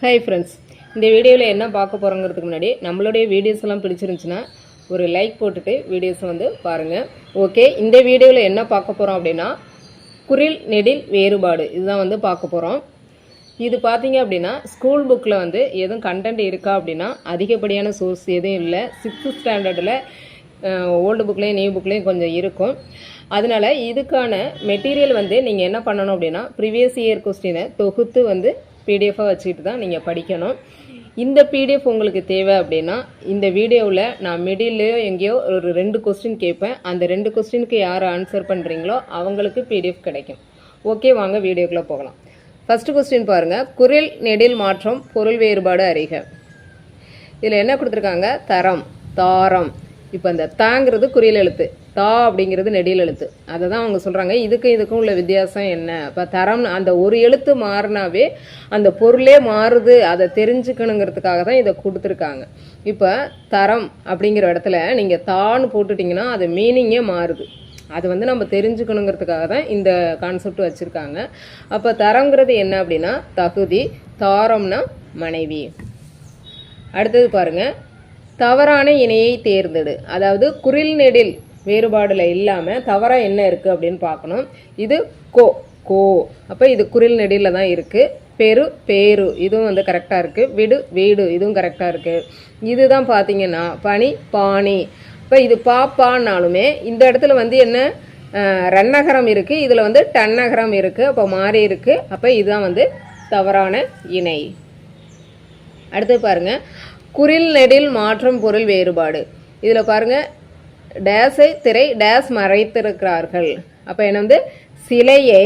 Hi friends இந்த வீடியோவில் என்ன பார்க்க போகிறோங்கிறதுக்கு முன்னாடி நம்மளுடைய வீடியோஸ் எல்லாம் பிடிச்சிருந்துச்சுன்னா ஒரு லைக் போட்டுட்டு வீடியோஸை வந்து பாருங்கள் ஓகே இந்த வீடியோவில் என்ன பார்க்க போகிறோம் அப்படின்னா குரில் நெடில் வேறுபாடு. இதுதான் வந்து பார்க்க போகிறோம் இது பார்த்தீங்க அப்படின்னா ஸ்கூல் புக்கில் வந்து எதுவும் கண்டென்ட் இருக்கா அப்படின்னா அதிகப்படியான சோர்ஸ் எதுவும் இல்லை. சிக்ஸ்த்து ஸ்டாண்டர்டில் ஓல்டு புக்லேயும் நியூ புக்லேயும் கொஞ்சம் இருக்கும். அதனால இதுக்கான மெட்டீரியல் வந்து நீங்கள் என்ன பண்ணணும் அப்படின்னா ப்ரீவியஸ் இயர் கொஸ்டினை தொகுத்து வந்து பிடிஎஃபாக வச்சுக்கிட்டு தான் நீங்கள் படிக்கணும். இந்த பிடிஎஃப் உங்களுக்கு தேவை அப்படின்னா இந்த வீடியோவில் நான் மிடில்லையோ எங்கேயோ ஒரு ரெண்டு கொஸ்டின் கேட்பேன். அந்த ரெண்டு கொஸ்டினுக்கு யார் ஆன்சர் பண்ணுறீங்களோ அவங்களுக்கு பிடிஎஃப் கிடைக்கும். ஓகே வாங்க வீடியோக்குள்ளே போகலாம். ஃபஸ்ட்டு கொஸ்டின் பாருங்கள் குரல் நெடில் மாற்றம் பொருள் வேறுபாடு அறிக. இதில் என்ன கொடுத்துருக்காங்க? தரம் தாரம். இப்போ அந்த தாங்கிறது குறியல் எழுத்து. தா அப்படிங்கிறது நெடியல் எழுத்து. அதை தான் அவங்க சொல்கிறாங்க இதுக்கும் இதுக்கும் உள்ள வித்தியாசம் என்ன? இப்போ தரம் அந்த ஒரு எழுத்து மாறினாவே அந்த பொருளே மாறுது அதை தெரிஞ்சுக்கணுங்கிறதுக்காக தான் இதை கொடுத்துருக்காங்க. இப்போ தரம் அப்படிங்கிற இடத்துல நீங்கள் தான்னு போட்டுட்டிங்கன்னா அது மீனிங்கே மாறுது. அது வந்து நம்ம தெரிஞ்சுக்கணுங்கிறதுக்காக தான் இந்த கான்செப்ட் வச்சுருக்காங்க. அப்போ தரங்கிறது என்ன அப்படின்னா தகுதி தாரம்னா மனைவி. அடுத்தது பாருங்கள் தவறான இணையை தேர்ந்தெடு. அதாவது குரில் நெடில் வேறுபாடில் இல்லாமல் தவறாக என்ன இருக்குது அப்படின்னு பார்க்கணும். இது கோ கோ. அப்போ இது குரில் நெடில தான் இருக்குது பெரு பேரு. இதுவும் வந்து கரெக்டாக இருக்குது விடு வீடு. இதுவும் கரெக்டாக இருக்குது இதுதான் பார்த்தீங்கன்னா பனி பாணி. இப்போ இது பாப்பான்னாலுமே இந்த இடத்துல வந்து என்ன? ரன்னகரம் இருக்குது இதில் வந்து டன்னகரம் இருக்குது அப்போ மாறி இருக்குது அப்போ இதுதான் வந்து தவறான இணை. அடுத்து பாருங்க. குரில் நெடில் மாற்றம் பொருள் வேறுபாடு. இதில் பாருங்க டேஸை திரை டேஸ் மறைத்திருக்கிறார்கள். அப்போ என்ன வந்து? சிலையை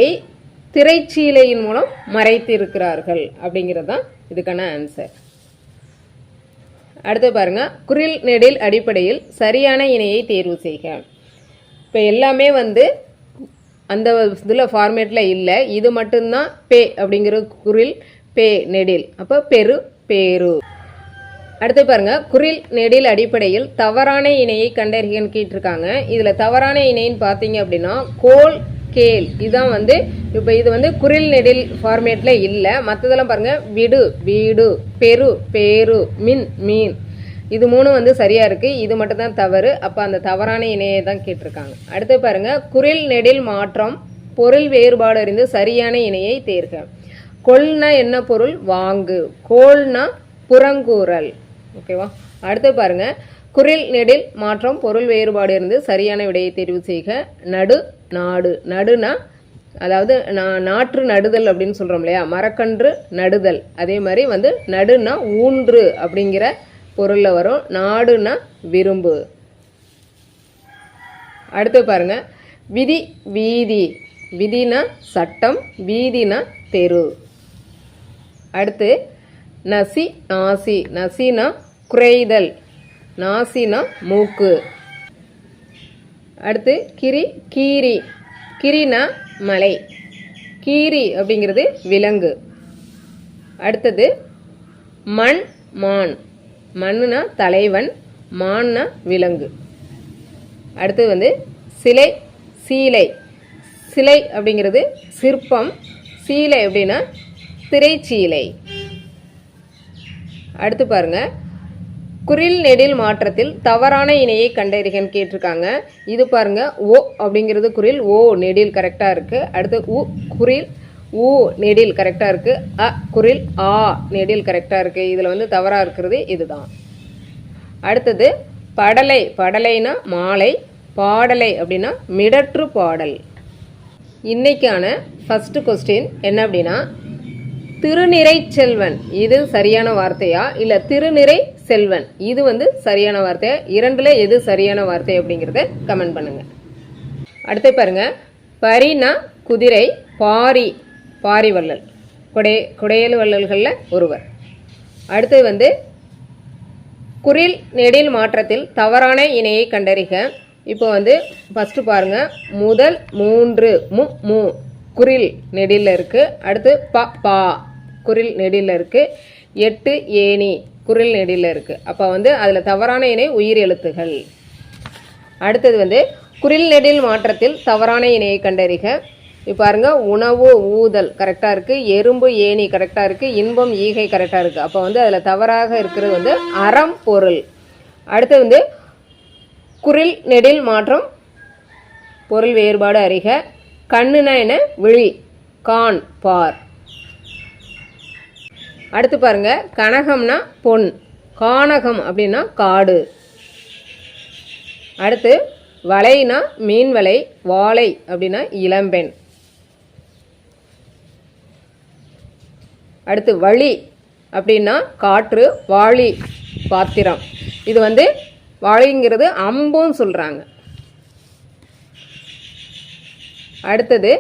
திரைச்சீலையின் மூலம் மறைத்திருக்கிறார்கள். அப்படிங்கிறது தான் இதுக்கான ஆன்சர் அடுத்து பாருங்க குரில் நெடில் அடிப்படையில் சரியான இணையை தேர்வு செய்க. இப்போ எல்லாமே வந்து அந்த இதில் ஃபார்மேட்டில் இல்லை. இது மட்டும்தான் பே அப்படிங்கிற குரில் பே நெடில். அப்போ பெரு பேரு. அடுத்து பாருங்க குரில் நெடில் அடிப்படையில் தவறான இணையை கண்டறிகன்னு கேட்டிருக்காங்க இதில் தவறான இணைன்னு பார்த்தீங்க அப்படின்னா கோல் கேல். இதுதான் வந்து இப்போ இது வந்து குரில் நெடில் ஃபார்மேட்டில் இல்லை. மற்றதெல்லாம் பாருங்க விடு வீடு பெரு பேரு மின் மீன். இது மூணும் வந்து சரியா இருக்கு. இது மட்டும் தான் தவறு. அப்போ அந்த தவறான இணையை தான் கேட்டிருக்காங்க அடுத்து பாருங்க குரில் நெடில் மாற்றம் பொருள் வேறுபாடு அறிந்து சரியான இணையை தேர்க. கொள்னா என்ன பொருள்? வாங்கு. கோல்னா புறங்கூறல். ஓகேவா அடுத்து பாருங்க. குரில் நெடில் மாற்றம் பொருள் வேறுபாடு இருந்து சரியான விடையை தேர்வு செய்க. நடு நாடு. நடுனா அதாவது நா- நாற்று நடுதல் அப்படின்னு சொல்றோம் இல்லையா? மரக்கன்று நடுதல். அதே மாதிரி வந்து நடுனா ஊன்று அப்படிங்கிற பொருள்ல வரும். நாடுனா விரும்பு. அடுத்து பாருங்க. விதி வீதி. விதினா சட்டம் வீதினா தெரு. அடுத்து நசி நாசி. நசினா குறைதல். நாசினா மூக்கு. அடுத்து கிரி கீரி. கிரினா மலை. கீரி அப்படிங்கிறது விலங்கு. அடுத்தது மண் மான். மண்ணுனா தலைவன் மான்னா விலங்கு. அடுத்தது வந்து சிலை சீலை. சிலை அப்படிங்கிறது சிற்பம். சீலை அப்படின்னா திரைச்சீலை. அடுத்து பாருங்க. குரில் நெடில் மாற்றத்தில் தவறான இணையை கண்டறிகன்னு கேட்டிருக்காங்க. இது பாருங்க ஓ அப்படிங்கிறது குரில் ஓ நெடில் கரெக்டாக இருக்குது அடுத்து உ குரில் ஊ நெடில் கரெக்டாக இருக்குது அ குரில் ஆ நெடில் கரெக்டாக இருக்குது இதில் வந்து தவறாக இருக்கிறது இதுதான். அடுத்தது படலை படலைனா மாலை பாடலை அப்படின்னா மிடற்று பாடல். இன்னைக்கான ஃபஸ்ட்டு கொஸ்டின் என்ன அப்படின்னா திருநிறை செல்வன். இது சரியான வார்த்தையா? இல்ல திருநிறை செல்வன். இது வந்து சரியான வார்த்தையா? இரண்டுல எது சரியான வார்த்தை அப்படிங்கறத கமெண்ட் பண்ணுங்க. அடுத்து பாருங்க. பரினா குதிரை பாரி பாரி வள்ளல் குடை குடையல் வள்ளல்கள்ல ஒருவர். அடுத்து வந்து குரில் நெடில் மாற்றத்தில் தவறான இணையை கண்டறிக. இப்போ வந்து ஃபஸ்ட்டு பாருங்க. முதல் மூன்று மு மு குரில் நெடில் இருக்கு. அடுத்து ப பா. குரில் நெடியில் இருக்குது எட்டு ஏனி குரில் நெடியில் இருக்குது அப்போ வந்து அதில் தவறான இணை உயிர் எழுத்துகள். அடுத்தது வந்து குரில் நெடில் மாற்றத்தில் தவறான இணையை கண்டறிக. இப்போ பாருங்க உணவு ஊதல் கரெக்டாக இருக்குது எறும்பு ஏணி கரெக்டாக இருக்குது இன்பம் ஈகை கரெக்டாக இருக்குது அப்போ வந்து அதில் தவறாக இருக்கிறது வந்து அறம் பொருள். அடுத்து வந்து குரில் நெடில் மாற்றம் பொருள் வேறுபாடு அறிக. கண்ணுனா என்ன? விழி கான் பார். அடுத்து பாருங்க கனகம்னா பொன். கானகம் அப்படின்னா காடு. அடுத்து வலைனா மீன் வலை வாழை அப்படின்னா இளம்பெண். அடுத்து வழி அப்படின்னா காற்று வாளி பாத்திரம். இது வந்து வாழைங்கிறது அம்பும் சொல்கிறாங்க அடுத்தது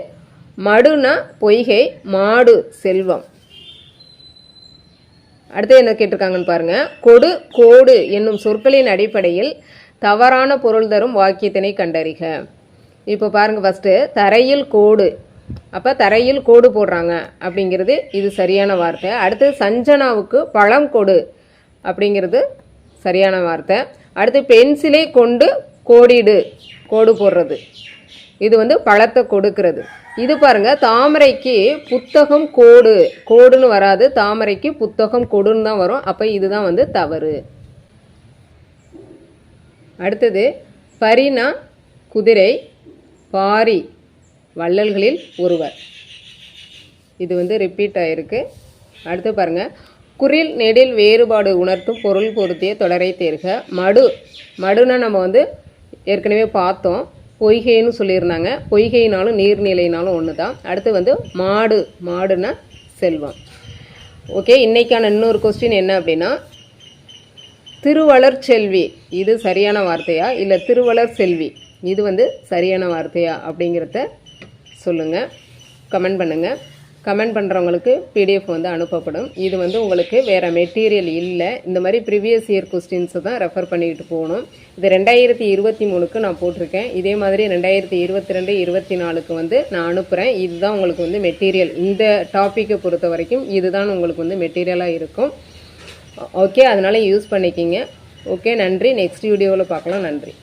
மடுனா பொய்கை மாடு செல்வம். அடுத்து என்ன கேட்டிருக்காங்கன்னு பாருங்க. கொடு கோடு என்னும் சொற்களின் அடிப்படையில் தவறான பொருள் தரும் வாக்கியத்தினை கண்டறிக. இப்போ பாருங்க ஃபஸ்ட்டு தரையில் கோடு. அப்போ தரையில் கோடு போடுறாங்க அப்படிங்கிறது இது சரியான வார்த்தை. அடுத்து சஞ்சனாவுக்கு பழம் கொடு அப்படிங்கிறது சரியான வார்த்தை. அடுத்து பென்சிலை கொண்டு கோடிடு கோடு போடுறது. இது வந்து பழத்தை கொடுக்கிறது. இது பாருங்க தாமரைக்கு புத்தகம் கோடு. கோடுன்னு வராது தாமரைக்கு புத்தகம் கொடுன்னு தான் வரும். அப்போ இதுதான் வந்து தவறு. அடுத்தது பரினா குதிரை பாரி வள்ளல்களில் ஒருவர். இது வந்து ரிப்பீட் ஆயிருக்கு. அடுத்து பாருங்க குரில் நெடில் வேறுபாடு உணர்த்தும் பொருள் பொருத்திய தொடரை தேர்க. மடு. மடுனா நம்ம வந்து ஏற்கனவே பார்த்தோம். பொய்கைன்னு சொல்லியிருந்தாங்க. பொய்கைனாலும் நீர்நிலைனாலும் ஒன்று தான் அடுத்து வந்து மாடு மாடுனா செல்வம். ஓகே இன்னைக்கான இன்னொரு கொஸ்டின் என்ன அப்படின்னா திருவளர் செல்வி இது சரியான வார்த்தையா? இல்லை திருவளர் செல்வி இது வந்து சரியான வார்த்தையா? அப்படிங்கிறத சொல்லுங்கள் கமெண்ட் பண்ணுங்கள் கமெண்ட் பண்ணுறவங்களுக்கு பிடிஎஃப் வந்து அனுப்பப்படும். இது வந்து உங்களுக்கு வேறு மெட்டீரியல் இல்லை. இந்த மாதிரி ப்ரிவியஸ் இயர் கொஸ்டின்ஸை தான் ரெஃபர் பண்ணிக்கிட்டு போகணும். இது ரெண்டாயிரத்தி இருபத்தி மூணுக்கு நான் போட்டிருக்கேன். இதே மாதிரி ரெண்டாயிரத்தி இருபத்தி ரெண்டு இருபத்தி நாலுக்கு வந்து நான் அனுப்புகிறேன் இதுதான் உங்களுக்கு வந்து மெட்டீரியல் இந்த டாப்பிக்கை பொறுத்த வரைக்கும் இதுதான் உங்களுக்கு வந்து மெட்டீரியலாக இருக்கும். ஓகே அதனால் யூஸ் பண்ணிக்கிங்க. ஓகே நன்றி. நெக்ஸ்ட் வீடியோவில் பார்க்கலாம். நன்றி.